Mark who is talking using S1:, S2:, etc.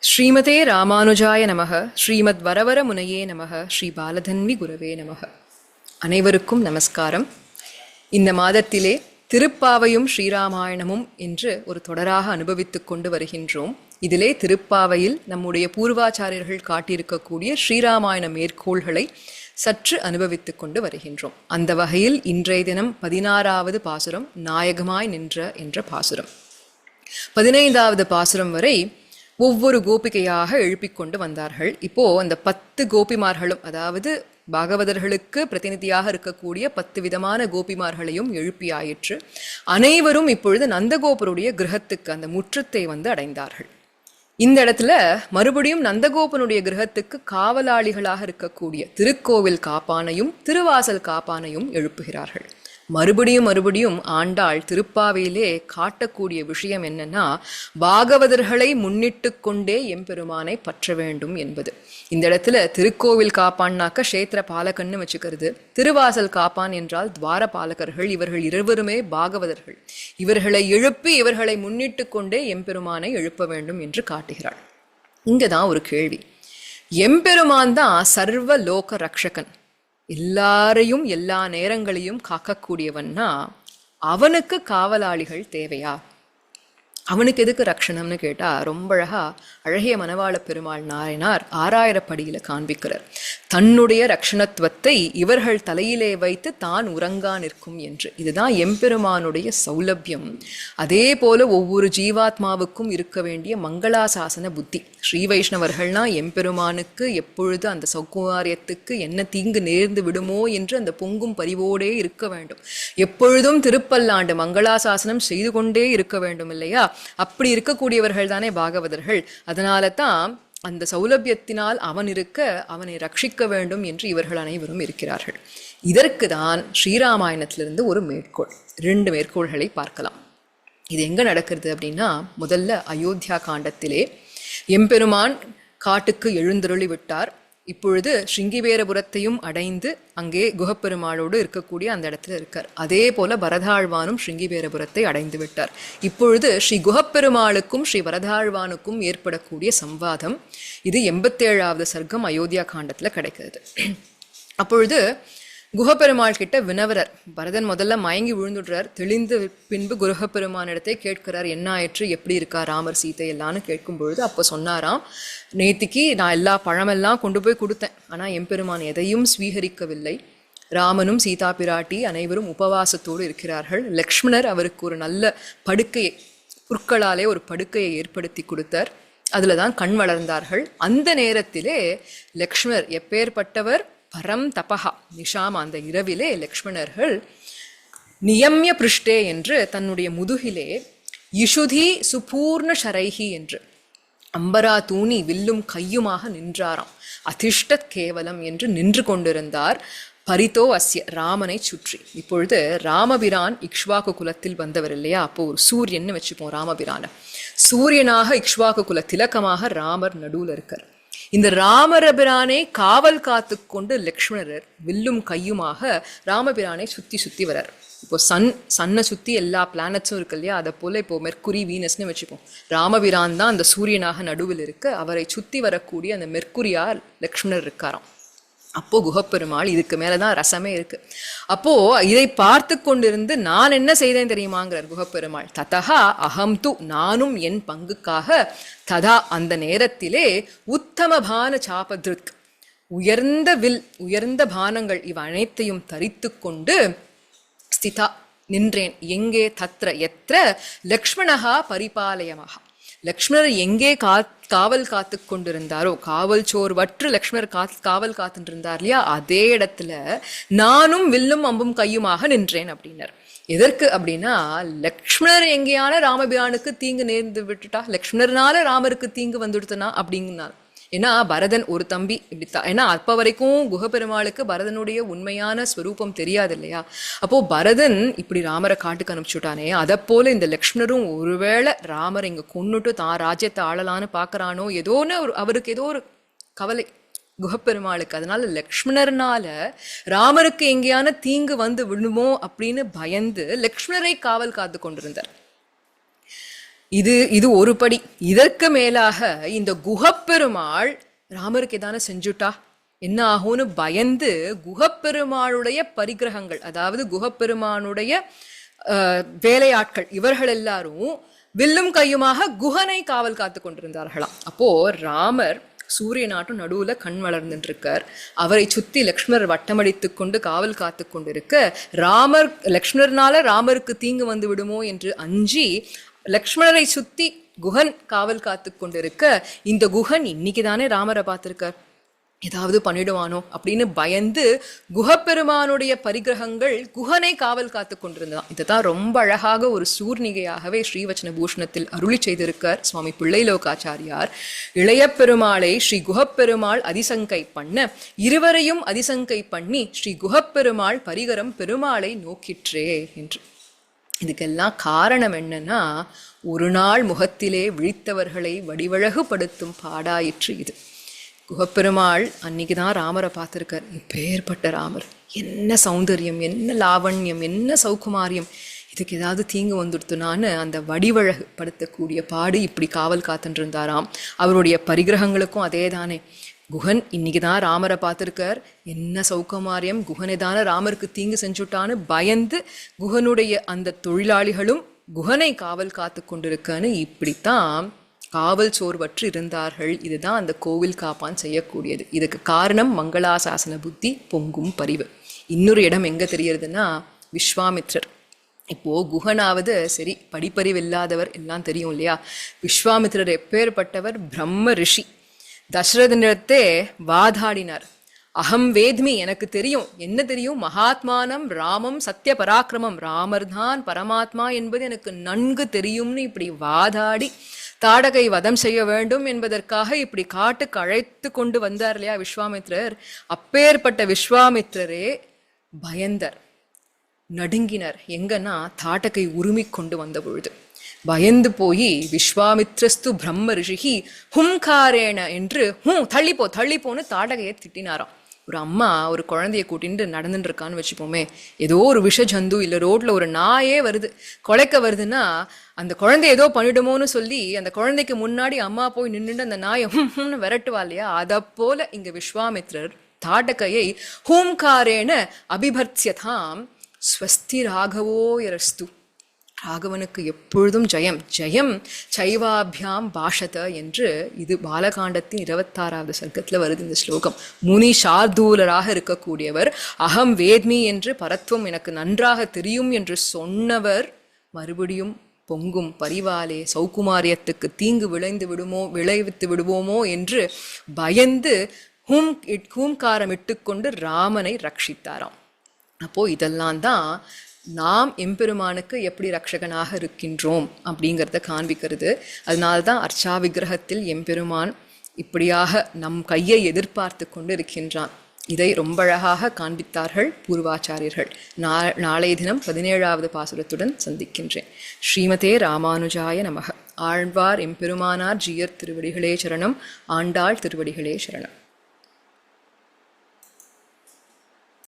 S1: ஸ்ரீமதே ராமானுஜாய நமக ஸ்ரீமத் வரவர முனையே நமக ஸ்ரீ பாலதன்வி குரவே நமக. அனைவருக்கும் நமஸ்காரம். இந்த மாதத்திலே திருப்பாவையும் ஸ்ரீராமாயணமும் என்று ஒரு தொடராக அனுபவித்துக் கொண்டு வருகின்றோம். இதிலே திருப்பாவையில் நம்முடைய பூர்வாச்சாரியர்கள் காட்டியிருக்கக்கூடிய ஸ்ரீராமாயண மேற்கோள்களை சற்று அனுபவித்துக் கொண்டு வருகின்றோம். அந்த வகையில் இன்றைய தினம் பதினாறாவது பாசுரம் நாயகமாய் நின்ற என்ற பாசுரம். பதினைந்தாவது பாசுரம் வரை ஒவ்வொரு கோபிகையாக எழுப்பிக் கொண்டு வந்தார்கள். இப்போ அந்த பத்து கோபிமார்களும் அதாவது பாகவதர்களுக்கு பிரதிநிதியாக இருக்கக்கூடிய பத்து விதமான கோபிமார்களையும் எழுப்பியாயிற்று அனைவரும் இப்பொழுது நந்தகோபருடைய கிரகத்துக்கு அந்த முற்றத்தை வந்து அடைந்தார்கள். இந்த இடத்துல மறுபடியும் நந்தகோபனுடைய கிரகத்துக்கு காவலாளிகளாக இருக்கக்கூடிய திருக்கோவில் காப்பானையும் திருவாசல் காப்பானையும் எழுப்புகிறார்கள். மறுபடியும் மறுபடியும் ஆண்டாள் திருப்பாவையிலே காட்டக்கூடிய விஷயம் என்னன்னா பாகவதர்களை முன்னிட்டு கொண்டே எம்பெருமானை பற்ற வேண்டும் என்பது. இந்த இடத்துல திருக்கோவில் காப்பான்னாக்க கஷேத்திர பாலகன்னு வச்சுக்கிறது. திருவாசல் காப்பான் என்றால் துவார பாலகர்கள் இவர்கள் இருவருமே பாகவதர்கள். இவர்களை எழுப்பி இவர்களை முன்னிட்டு கொண்டே எம்பெருமானை எழுப்ப வேண்டும் என்று காட்டுகிறாள். இங்கதான் ஒரு கேள்வி. எம்பெருமான் தான் சர்வ லோக ரக்ஷகன். எல்லாரையும் எல்லா நேரங்களையும் காக்கக்கூடியவன்னா அவனுக்கு காவலாளிகள் தேவையா? அவனுக்கு எதுக்கு ரக்ஷணம்னு கேட்டா ரொம்ப அழகா அழகிய மணவாள பெருமாள் நாயனார் ஆறாயிரப்படியில காண்பிக்கிறார். தன்னுடைய ரக்ஷணத்துவத்தை இவர்கள் தலையிலே வைத்து தான் உறங்கா நிற்கும் என்று. இதுதான் எம்பெருமானுடைய சௌலபியம். அதே போல ஒவ்வொரு ஜீவாத்மாவுக்கும் இருக்க வேண்டிய மங்களாசாசன புத்தி. ஸ்ரீ வைஷ்ணவர்கள்னா எம்பெருமானுக்கு எப்பொழுது அந்த சௌகுமாரியத்துக்கு என்ன தீங்கு நேர்ந்து விடுமோ என்று அந்த பொங்கும் பரிவோடே இருக்க வேண்டும். எப்பொழுதும் திருப்பல்லாண்டு மங்களாசாசனம் செய்து கொண்டே இருக்க வேண்டும் இல்லையா? அப்படி இருக்கக்கூடியவர்கள் தானே பாகவதர்கள். அதனால தான் அந்த சௌலபியத்தினால் அவன் இருக்க அவனை ரட்சிக்க வேண்டும் என்று இவர்கள் அனைவரும் இருக்கிறார்கள். இதற்கு தான் ஸ்ரீராமாயணத்திலிருந்து ஒரு மேற்கோள் ரெண்டு மேற்கோள்களை பார்க்கலாம். இது எங்கே நடக்கிறது அப்படின்னா முதல்ல அயோத்தியா காண்டத்திலே எம்பெருமான் காட்டுக்கு எழுந்தருளி விட்டார் இப்பொழுது ஸ்ருங்கிவேரபுரத்தையும் அடைந்து அங்கே குகப்பெருமாளோடு இருக்கக்கூடிய அந்த இடத்துல இருக்கார். அதே போல பரதாழ்வானும் ஸ்ருங்கிவேரபுரத்தை அடைந்து விட்டார். இப்பொழுது ஸ்ரீ குகப்பெருமாளுக்கும் ஸ்ரீ வரதாழ்வானுக்கும் ஏற்படக்கூடிய சம்வாதம் இது எண்பத்தேழாவது சர்க்கம் அயோத்தியா காண்டத்தில் கிடைக்கிறது. அப்பொழுது குகப்பெருமாள் கிட்ட வினவரர். பரதன் முதல்ல மயங்கி விழுந்துடுறார். தெளிந்து பின்பு குருகப்பெருமானிடத்தை கேட்கிறார் என்ன ஆயிற்று? எப்படி இருக்கா ராமர் சீதை எல்லாம்னு கேட்கும் பொழுது அப்போ சொன்னாராம் நேத்திக்கு நான் எல்லா பழமெல்லாம் கொண்டு போய் கொடுத்தேன். ஆனால் எம்பெருமான் எதையும் ஸ்வீகரிக்கவில்லை. ராமனும் சீதா பிராட்டி அனைவரும் உபவாசத்தோடு இருக்கிறார்கள். லக்ஷ்மணர் அவருக்கு ஒரு நல்ல படுக்கையை புற்களாலே ஒரு படுக்கையை ஏற்படுத்தி கொடுத்தார். அதில் தான் கண் வளர்ந்தார்கள். அந்த நேரத்திலே லக்ஷ்மணர் எப்பேற்பட்டவர்? பரம் தபஹா. நிஷாம் அந்த இரவிலே லக்ஷ்மணர்கள் நியமிய பிருஷ்டே என்று தன்னுடைய முதுகிலே இஷுதி சுபூர்ண ஷரைஹி என்று அம்பரா தூணி வில்லும் கையுமாக நின்றாராம். அதிர்ஷ்டத் கேவலம் என்று நின்று கொண்டிருந்தார் பரிதோ அஸ்ய ராமனை சுற்றி. இப்பொழுது ராமபிரான் இக்ஷ்வாக்கு குலத்தில் வந்தவர் இல்லையா? அப்போ ஒரு சூரியன்னு வச்சுப்போம் ராமபிரான. சூரியனாக இக்ஷ்வாக்கு குல திலக்கமாக ராமர் நடுவில் இருக்கார். இந்த ராமரபிரானே காவல் காத்து கொண்டு லக்ஷ்மணர் வில்லும் கையுமாக ராமபிரானை சுத்தி சுத்தி வரார் இப்போ சன் சன்னை சுத்தி எல்லா பிளானட்ஸும் இருக்கு இல்லையா? அதை போல இப்போ மெர்க்குரி வீனஸ்னு வச்சுப்போம். ராமபிரான் தான் அந்த சூரியனாக நடுவில் இருக்க. அவரை சுத்தி வரக்கூடிய அந்த மெர்க்குரியார் லக்ஷ்மணர் இருக்காராம். அப்போ குகப்பெருமாள் இதுக்கு மேலதான் ரசமே இருக்கு. அப்போ இதை பார்த்து கொண்டிருந்து நான் என்ன செய்தேன் தெரியுமாங்கிறார் குகப்பெருமாள். ததா அகம் து நானும் என் பங்குக்காக ததா அந்த நேரத்திலே உத்தம பான சாபதிருக். உயர்ந்த வில் உயர்ந்த பானங்கள் இவ் அனைத்தையும் தரித்து கொண்டு ஸ்திதா நின்றேன். எங்கே தத்ர எத்திர லக்ஷ்மணஹா பரிபாலயமாக லக்ஷ்மணர் எங்கே கா காவல் காத்து கொண்டிருந்தாரோ காவல் சோர்வற்று லக்ஷ்மணர் கா காவல் காத்துட்டு இருந்தார் இல்லையா? அதே இடத்துல நானும் வில்லும் அம்பும் கையுமாக நின்றேன் அப்படின்னார். எதற்கு அப்படின்னா லக்ஷ்மணர் எங்கேயான ராமபிரானுக்கு தீங்கு நேர்ந்து விட்டுட்டா? லக்ஷ்மணர்னால ராமருக்கு தீங்கு வந்துடுத்துனா? அப்படிங்கிறார் ஏன்னா பரதன் ஒரு தம்பி இப்படி த- ஏன்னா அப்போ வரைக்கும் குகபெருமாளுக்கு பரதனுடைய உண்மையான ஸ்வரூபம் தெரியாது இல்லையா அப்போது பரதன் இப்படி ராமரை காட்டுக்கு அனுப்பிச்சுட்டானே அதை போல இந்த லக்ஷ்மணரும் ஒருவேளை ராமரை இங்கே கொன்னுட்டு தான் ராஜ்யத்தை ஆளலான்னு பார்க்குறானோ ஏதோன்னு ஒரு அவருக்கு ஏதோ ஒரு கவலை. குகப்பெருமாளுக்கு. அதனால லக்ஷ்மணர்னால ராமருக்கு எங்கேயான தீங்கு வந்து விழுமோ அப்படின்னு பயந்து லக்ஷ்மணரை காவல் காத்து கொண்டிருந்தார். இது இது ஒரு படி இதற்கு மேலாக இந்த குகப்பெருமாள் ராமருக்கு ஏதான செஞ்சுட்டா? என்ன ஆகும்னு பயந்து குகப்பெருமாளுடைய பரிகிரகங்கள் அதாவது குகப்பெருமானுடைய வேலையாட்கள் இவர்கள் எல்லாரும் வில்லும் கையுமாக குகனை காவல் காத்து கொண்டிருந்தார்களாம். அப்போ ராமர் சூரிய நாட்டும் நடுவுல கண் வளர்ந்துட்டு இருக்கார் அவரை சுத்தி லக்ஷ்மணர் வட்டமடித்து கொண்டு காவல் காத்து கொண்டிருக்க ராமர் லக்ஷ்மணர்னால ராமருக்கு தீங்கு வந்து விடுமோ என்று அஞ்சி லக்ஷ்மணரை சுத்தி குஹன் காவல் காத்து கொண்டிருக்க இந்த குஹன் இன்னைக்கு தானே ராமரை பார்த்திருக்கார். ஏதாவது பண்ணிடுவானோ அப்படின்னு பயந்து குஹப்பெருமானுடைய பரிகிரகங்கள் குஹனை காவல் காத்து கொண்டிருந்தான் இதுதான் ரொம்ப அழகாக ஒரு சூர்ணிகையாகவே ஸ்ரீவச்சன பூஷணத்தில் அருளி செய்திருக்கார் சுவாமி பிள்ளைலோகாச்சாரியார். இளைய பெருமாளை ஸ்ரீ குஹப்பெருமாள் அதிசங்கை பண்ண இருவரையும் அதிசங்கை பண்ணி ஸ்ரீ குஹப்பெருமாள் பரிகரம் பெருமாளை நோக்கிற்றே என்று. இதுக்கெல்லாம் காரணம் என்னன்னா ஒரு நாள் முகத்திலே விழித்தவர்களை வடிவழகுபடுத்தும் பாடாயிற்று இது. குகப்பெருமாள் அன்னைக்கு தான் ராமரை பார்த்துருக்கார். இப்பேற்பட்ட ராமர். என்ன சௌந்தரியம் என்ன லாவண்யம் என்ன சௌகுமாரியம். இதுக்கு ஏதாவது தீங்கு வந்துடுத்துனான்னு அந்த வடிவழகு படுத்தக்கூடிய பாடு இப்படி காவல் காத்துட்டு இருந்தாராம். அவருடைய பரிகிரகங்களுக்கும் அதே தானே குஹன் இன்னைக்கு தான் ராமரை பார்த்துருக்கார். என்ன சௌகமாரியம் குஹனை தானே ராமருக்கு தீங்கு செஞ்சுட்டான்னு பயந்து குஹனுடைய அந்த தொழிலாளிகளும் குஹனை காவல் காத்து கொண்டிருக்கன்னு இப்படித்தான் காவல் சோர்வற்று இருந்தார்கள். இதுதான் அந்த கோவில் காப்பான் செய்யக்கூடியது. இதுக்கு காரணம் மங்களாசாசன புத்தி பொங்கும் பரிவு. இன்னொரு இடம் எங்கே தெரியறதுன்னா விஸ்வாமித்ரர். இப்போ குஹனாவது சரி படிப்பறிவு இல்லாதவர் எல்லாம் தெரியும் இல்லையா? விஸ்வாமித்ரர் எப்பேற்பட்டவர் பிரம்ம ரிஷி. தசரதனிடத்தே வாதாடினார். அகம் வேத்மி எனக்கு தெரியும். என்ன தெரியும்? மகாத்மானம் ராமம் சத்திய பராக்கிரமம் ராமர் தான் பரமாத்மா என்பது எனக்கு நன்கு தெரியும்னு இப்படி வாதாடி தாடகை வதம் செய்ய வேண்டும் என்பதற்காக இப்படி காட்டுக்கு அழைத்து கொண்டு வந்தார் இல்லையா விஸ்வாமித்ரர்? அப்பேற்பட்ட விஸ்வாமித்ரரே பயந்தர் நடுங்கினர். எங்கன்னா தாடகை உருமிக் கொண்டு வந்த பொழுது. பயந்து போய் விஸ்வாமித்ரஸ்து பிரம்ம ரிஷிகி ஹும்காரேன என்று ஹூம் தள்ளிப்போ தள்ளிப்போன்னு தாடகையை திட்டினாராம். ஒரு அம்மா ஒரு குழந்தைய கூட்டின்ட்டு நடந்துட்டு இருக்கான்னு வச்சுப்போமே ஏதோ ஒரு விஷ ஜந்து இல்லை ரோட்ல ஒரு நாயே வருது. கொலைக்க வருதுன்னா அந்த குழந்தை ஏதோ பண்ணிடுமோன்னு சொல்லி அந்த குழந்தைக்கு முன்னாடி அம்மா போய் நின்றுட்டு அந்த நாயை ஹும்னு விரட்டுவா இல்லையா? அதை போல இங்க விஸ்வாமித்ரர் தாடகையை ஹூம்காரேன அபிபர்த்தியதாம். ஸ்வஸ்தி ராகவோ ராகவனுக்கு எப்பொழுதும் ஜெயம். ஜெயம் சைவாபியாம் பாஷத என்று இது பாலகாண்டத்தின் இருபத்தாறாவது சர்க்கத்தில் வருது இந்த ஸ்லோகம். முனி சார்தூலராக இருக்கக்கூடியவர் அகம் வேத்மி என்று பரத்துவம் எனக்கு நன்றாக தெரியும் என்று சொன்னவர் மறுபடியும் பொங்கும் பரிவாலே சௌகுமாரியத்துக்கு தீங்கு விளைந்து விடுமோ விளைவித்து விடுவோமோ என்று பயந்து ஹூம் இட் ஹூம்காரம் இட்டுக்கொண்டு ராமனை ரட்சித்தாராம். அப்போது இதெல்லாம் தான் நாம் எம்பெருமானுக்கு எப்படி ரட்சகனாக இருக்கின்றோம் அப்படிங்கிறத காண்பிக்கிறது. அதனால தான் அர்ச்சா விக்கிரகத்தில் எம்பெருமான் இப்படியாக நம் கையை எதிர்பார்த்து கொண்டு இருக்கின்றான் இதை ரொம்ப அழகாக காண்பித்தார்கள் பூர்வாச்சாரியர்கள். நா நாளைய தினம் பதினேழாவது பாசுரத்துடன் சந்திக்கின்றேன். ஸ்ரீமதே ராமானுஜாய நமக. ஆழ்வார் எம்பெருமானார் ஜீயர் திருவடிகளே சரணம். ஆண்டாள் திருவடிகளே சரணம்.